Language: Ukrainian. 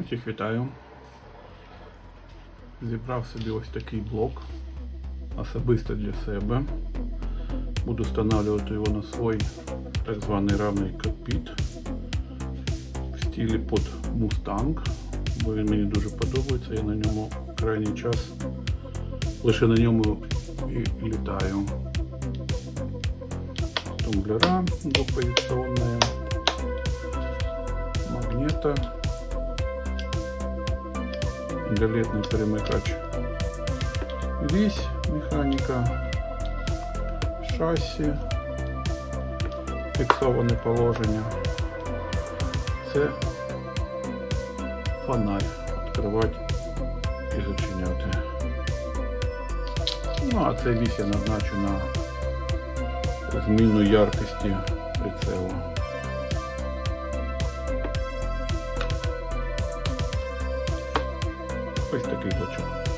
Усіх вітаю. Зібрав собі ось такий блок особисто для себе. Буду встановлювати його на свій так званий равний кокпіт в стилі під Mustang, бо він мені дуже подобається. Я на ньому крайній час лише на ньому і літаю. Тумблера двухпозиционные, магнита, галетный перемикач, весь механіка, шасі, фіксоване положення. Це фонарь відкривати і зачиняти. Ну, а це вісь я назначу на зміну яркості прицелу. Ось такий бачок.